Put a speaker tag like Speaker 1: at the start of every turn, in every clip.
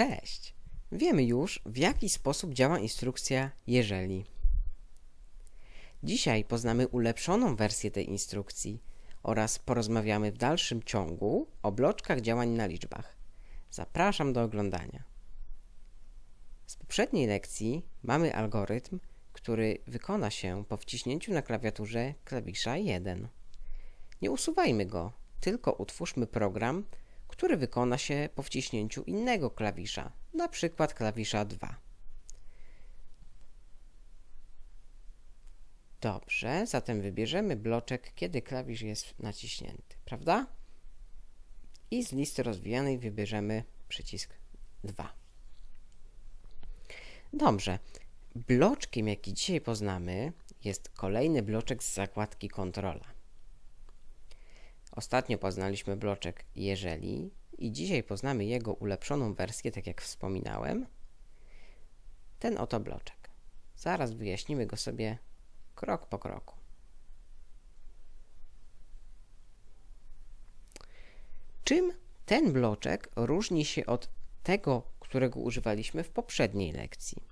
Speaker 1: Cześć! Wiemy już, w jaki sposób działa instrukcja jeżeli. Dzisiaj poznamy ulepszoną wersję tej instrukcji oraz porozmawiamy w dalszym ciągu o bloczkach działań na liczbach. Zapraszam do oglądania. Z poprzedniej lekcji mamy algorytm, który wykona się po wciśnięciu na klawiaturze klawisza 1. Nie usuwajmy go, tylko utwórzmy program, który wykona się po wciśnięciu innego klawisza, przykład klawisza 2. Dobrze, zatem wybierzemy bloczek, kiedy klawisz jest naciśnięty, prawda? I z listy rozwijanej wybierzemy przycisk 2. Dobrze, bloczkiem, jaki dzisiaj poznamy, jest kolejny bloczek z zakładki kontrola. Ostatnio poznaliśmy bloczek jeżeli i dzisiaj poznamy jego ulepszoną wersję, tak jak wspominałem. Ten oto bloczek. Zaraz wyjaśnimy go sobie krok po kroku. Czym ten bloczek różni się od tego, którego używaliśmy w poprzedniej lekcji?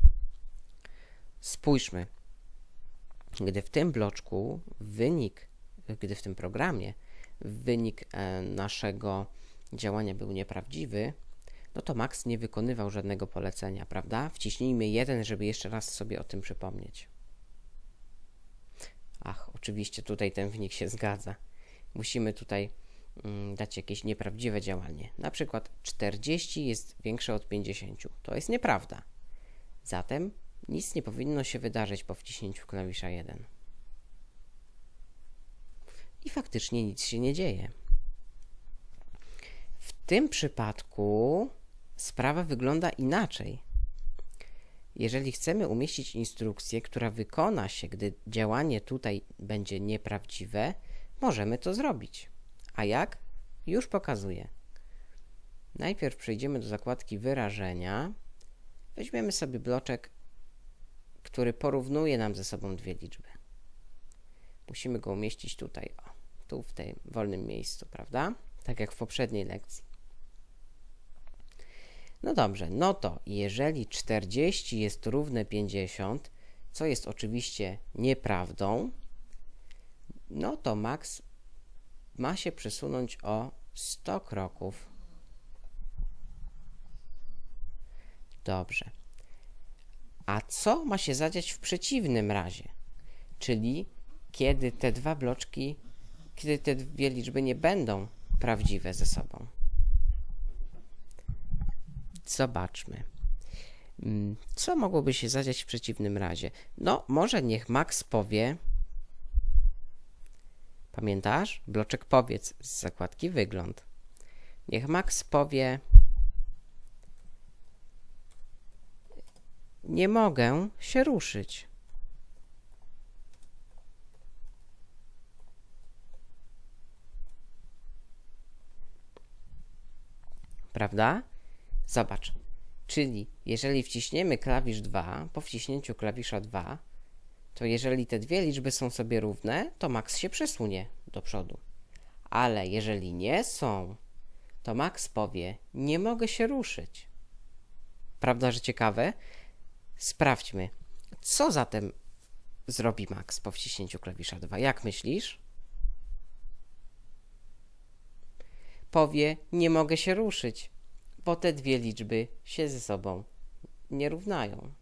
Speaker 1: Spójrzmy. Gdy w tym bloczku wynik, gdy w tym programie wynik e, naszego działania był nieprawdziwy, no to Max nie wykonywał żadnego polecenia, prawda? Wciśnijmy jeden, żeby jeszcze raz sobie o tym przypomnieć. Ach, oczywiście tutaj ten wynik się zgadza. Musimy tutaj mm, dać jakieś nieprawdziwe działanie. Na przykład 40 jest większe od 50. To jest nieprawda. Zatem nic nie powinno się wydarzyć po wciśnięciu klawisza 1. I faktycznie nic się nie dzieje. W tym przypadku sprawa wygląda inaczej. Jeżeli chcemy umieścić instrukcję, która wykona się, gdy działanie tutaj będzie nieprawdziwe, możemy to zrobić. A jak? Już pokazuję. Najpierw przejdziemy do zakładki wyrażenia. Weźmiemy sobie bloczek, który porównuje nam ze sobą dwie liczby. Musimy go umieścić tutaj, o, tu w tym wolnym miejscu, prawda? Tak jak w poprzedniej lekcji. No dobrze, no to jeżeli 40 jest równe 50, co jest oczywiście nieprawdą, no to max ma się przesunąć o 100 kroków. Dobrze. A co ma się zadziać w przeciwnym razie? Czyli kiedy te dwa bloczki, kiedy te dwie liczby nie będą prawdziwe ze sobą. Zobaczmy. Mm, co mogłoby się zadziać w przeciwnym razie? No, może niech Max powie. Pamiętasz? Bloczek powiedz z zakładki wygląd. Niech Max powie. Nie mogę się ruszyć. Prawda? Zobacz. Czyli jeżeli wciśniemy klawisz 2, po wciśnięciu klawisza 2, to jeżeli te dwie liczby są sobie równe, to max się przesunie do przodu. Ale jeżeli nie są, to max powie: Nie mogę się ruszyć. Prawda, że ciekawe? Sprawdźmy, co zatem zrobi max po wciśnięciu klawisza 2. Jak myślisz? Powie: Nie mogę się ruszyć bo te dwie liczby się ze sobą nie równają.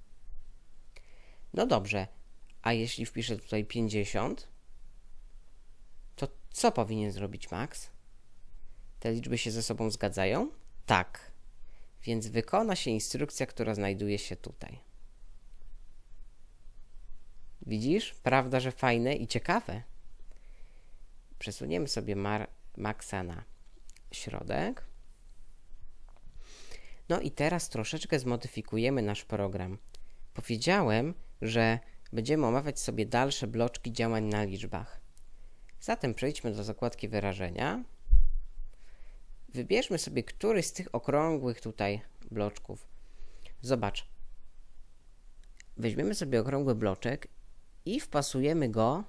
Speaker 1: No dobrze, a jeśli wpiszę tutaj 50, to co powinien zrobić Max? Te liczby się ze sobą zgadzają? Tak. Więc wykona się instrukcja, która znajduje się tutaj. Widzisz? Prawda, że fajne i ciekawe. Przesuniemy sobie Mar Maxa na środek. No i teraz troszeczkę zmodyfikujemy nasz program. Powiedziałem, że będziemy omawiać sobie dalsze bloczki działań na liczbach. Zatem przejdźmy do zakładki wyrażenia. Wybierzmy sobie któryś z tych okrągłych tutaj bloczków. Zobacz. Weźmiemy sobie okrągły bloczek i wpasujemy go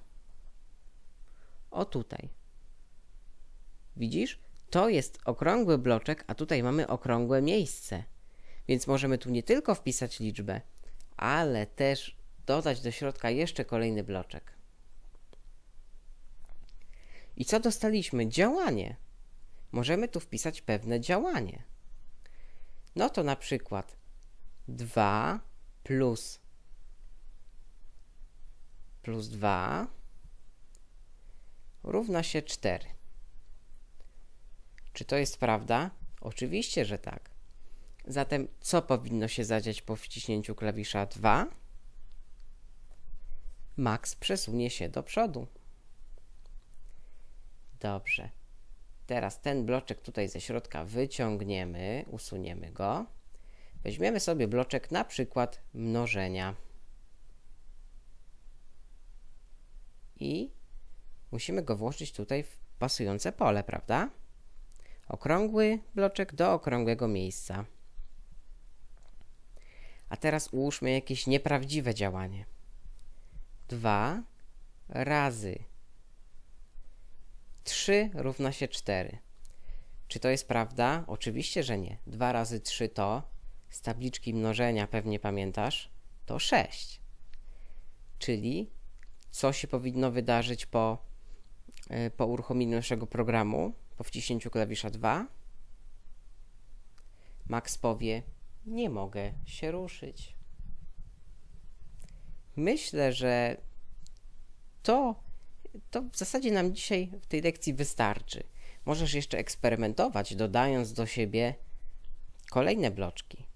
Speaker 1: o tutaj. Widzisz? To jest okrągły bloczek, a tutaj mamy okrągłe miejsce. Więc możemy tu nie tylko wpisać liczbę, ale też dodać do środka jeszcze kolejny bloczek. I co dostaliśmy? Działanie. Możemy tu wpisać pewne działanie. No to na przykład 2 plus plus 2 równa się 4. Czy to jest prawda? Oczywiście, że tak. Zatem co powinno się zadziać po wciśnięciu klawisza 2? Max przesunie się do przodu. Dobrze. Teraz ten bloczek tutaj ze środka wyciągniemy, usuniemy go. Weźmiemy sobie bloczek na przykład mnożenia. I musimy go włożyć tutaj w pasujące pole, prawda? Okrągły bloczek do okrągłego miejsca. A teraz ułóżmy jakieś nieprawdziwe działanie. 2 razy 3 równa się 4. Czy to jest prawda? Oczywiście, że nie. 2 razy 3 to, z tabliczki mnożenia pewnie pamiętasz, to 6. Czyli co się powinno wydarzyć po, y, po uruchomieniu naszego programu, po wciśnięciu klawisza 2? Max powie, nie mogę się ruszyć. Myślę, że to, to w zasadzie nam dzisiaj w tej lekcji wystarczy. Możesz jeszcze eksperymentować, dodając do siebie kolejne bloczki.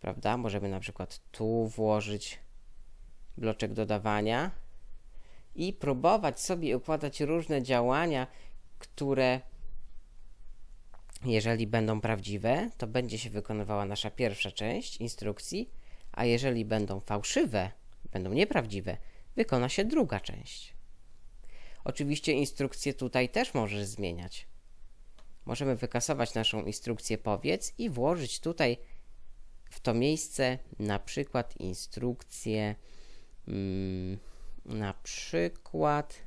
Speaker 1: Prawda? Możemy na przykład tu włożyć bloczek dodawania i próbować sobie układać różne działania, które jeżeli będą prawdziwe, to będzie się wykonywała nasza pierwsza część instrukcji, a jeżeli będą fałszywe, będą nieprawdziwe, wykona się druga część. Oczywiście instrukcję tutaj też możesz zmieniać. Możemy wykasować naszą instrukcję powiedz i włożyć tutaj w to miejsce na przykład instrukcję mm, na przykład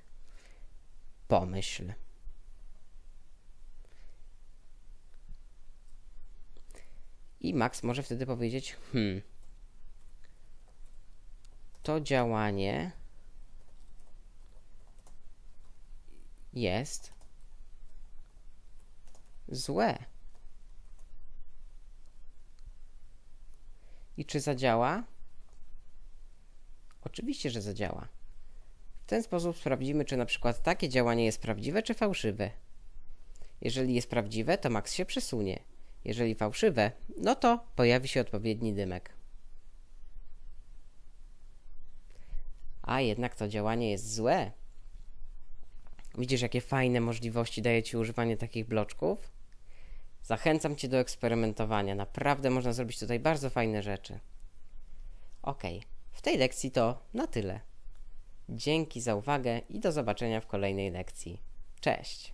Speaker 1: pomyśl. I Max może wtedy powiedzieć, hmm, to działanie jest złe. I czy zadziała? Oczywiście, że zadziała. W ten sposób sprawdzimy, czy na przykład takie działanie jest prawdziwe czy fałszywe. Jeżeli jest prawdziwe, to Max się przesunie. Jeżeli fałszywe, no to pojawi się odpowiedni dymek. A jednak to działanie jest złe. Widzisz, jakie fajne możliwości daje Ci używanie takich bloczków? Zachęcam Cię do eksperymentowania. Naprawdę można zrobić tutaj bardzo fajne rzeczy. Ok, w tej lekcji to na tyle. Dzięki za uwagę i do zobaczenia w kolejnej lekcji. Cześć!